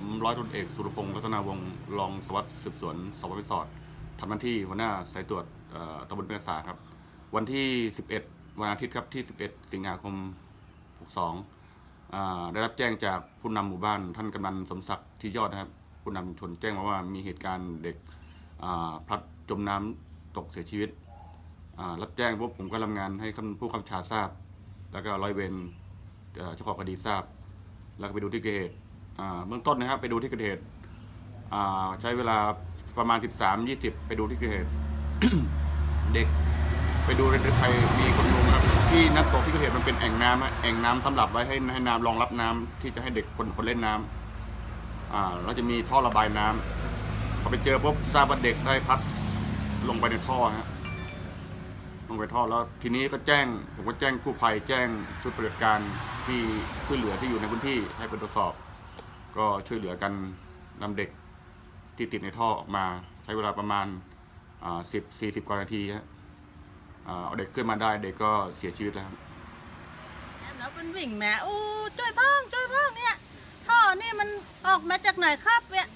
ผมร้อยตำรวจเอกสุรพงศ์รัตนาวงศ์รองสวัสดิ์สืบสวนสพพิศอดทำหน้าที่หัวหน้าสายตรวจตำบลเปียงสาครับ วันที่ 11 วันอาทิตย์ครับที่ 11 สิงหาคม 62 ได้รับแจ้งจากผู้นำหมู่บ้านท่านกำนันสมศักดิ์ที่ยอดนะครับ ผู้นำชนแจ้งมาว่ามีเหตุการณ์เด็กพลัดจมน้ำตกเสียชีวิต รับแจ้งปุ๊บผมก็ทำงานให้ผู้กำชาทราบ แล้วก็ร้อยเวรเจ้าของคดีทราบ แล้วก็ไปดูที่เกิดเหตุ เบื้องต้นนะครับไปดูที่เกิดเหตุใช้เวลาประมาณ 13-20 ไปดูที่เกิดเหตุ เด็กไปดูในไทยมีคนลุงครับที่นักตกที่เกิดเหตุมันเป็นแอ่งน้ำอะแอ่งน้ำสำหรับไว้ให้ให้น้ำรองรับน้ำที่จะให้เด็กคนคนเล่นน้ำอ่าแล้วจะมีท่อระบายน้ำพอไปเจอปุ๊บทราบว่าเด็กได้พัดลงไปในท่อฮะลงไปท่อแล้วทีนี้ก็แจ้ง ผมก็แจ้งกู้ภัยแจ้งชุดปฏิบัติการที่ช่วยเหลือที่อยู่ในพื้นที่ให้ไปตรวจสอบ ก็ช่วยเหลือกันนำเด็กที่ติดในท่อออกมา ใช้เวลาประมาณสิบสี่สิบกว่านาทีฮะอ่าเอาเด็กขึ้นมาได้เด็กก็เสียชีวิตแล้วครับแล้วเป็นวิ่งแหม่โอ้ช่วยพ้องช่วยพ้องเนี่ยท่อนี่มันออกมาจากไหนครับเนี่ย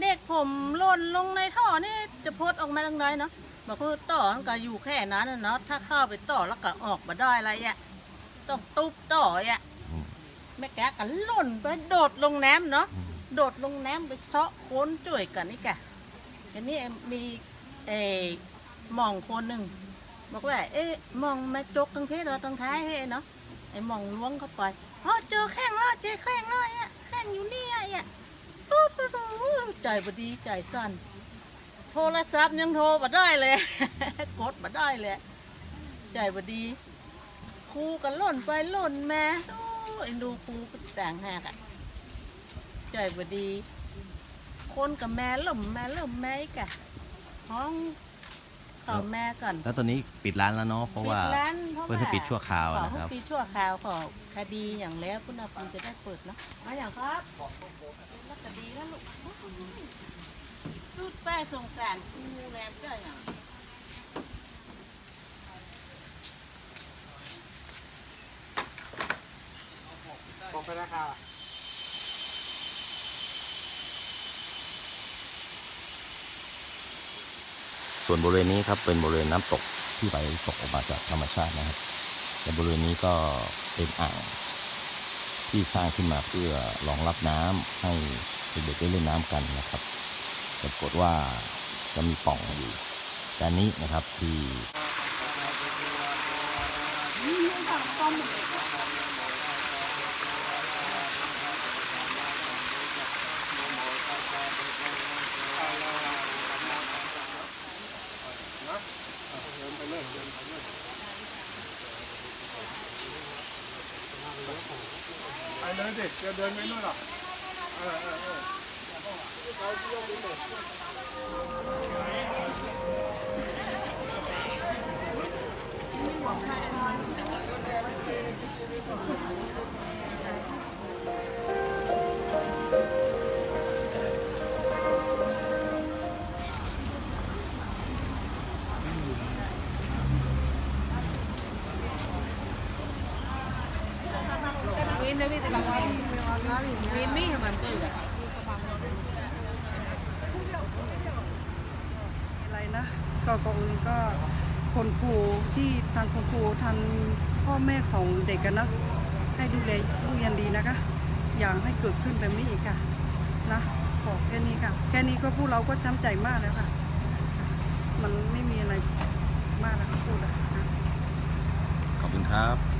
เด็กผมหล่นลงในท่อนี่จะพดออกมาทางไหนเนาะบอกว่าต่อมันก็อยู่แค่นั้นนะเนาะถ้าเข้าไปต่อแล้วก็ออกมาได้อะไรอะต้องตุบต่ออะ ม่แกก็หล่นไปโดดลงน้ำเนาะโดดลงน้ำไปเซาะโคนจ่วยกันนี่แกอันนี้มีเอหมองคนหนึ่งบอกว่าเอ๊ะมองมาจกตรงที่เราตรงท้ายให้เนาะไอ้มองล้วงเข้าไปอ๋อเจอแข้งแล้วเจอแข้งแล้วอะแข้งอยู่นี่อะอะปุ๊บใจบดีใจสั่นโทรศัพท์ยังโทรมาได้เลยกดมาได้เลยใจบดีครูกันล่นไปล่นแมาโอ้ เอ็นดูครูก็ต่างหากอะใจบดี คนกับแม่ล่มแม่ล่มแม่อีกอะห้องเขาแม่ก่อนแล้วตอนนี้ปิดร้านแล้วเนาะเพราะว่าปิดร้นเพราะเพื่อให้ปิดชั่วคราวขอนะครับให้ปิดชั่วคราวขอคดีอย่างแล้วคุณอาคุณจะได้เปิดเนาะมาอย่างครับแล้วคดีแล้วลูกรูดแป้สงสารครูแรมเจ้าอย่าง บอก ไปราคาส่วนบริเวณนี้ครับเป็นบริเวณน้ำตกที่ไหลตกออกมาจากธรรมชาตินะครับ แต่บริเวณนี้ก็เป็นอ่างที่สร้างขึ้นมาเพื่อรองรับน้ำให้เด็กๆได้เล่นน้ำกันนะครับปรากฏว่าจะมีป่องอยู่ด้านนี้นะครับที่ ไปเลยเด็กจะเดินไปนู่น หรอเออเออเออวินนะพี่ตะลังวินไม่มันตื่นอะไรนะก็กอนอื่นก็คนครูที่ทางคุณครูทางพ่อแม่ของเด็กกันนะให้ดูแลลูกยันดีนะคะ อย่างให้เกิดขึ้นแบบนี้อีกค่ะนะขอแค่นี้ค่ะ แค่นี้ก็พวกเราก็ช้ำใจมากแล้วค่ะ มันไม่มีอะไรมากแล้วค่ะพูดอะนะขอบคุณครับ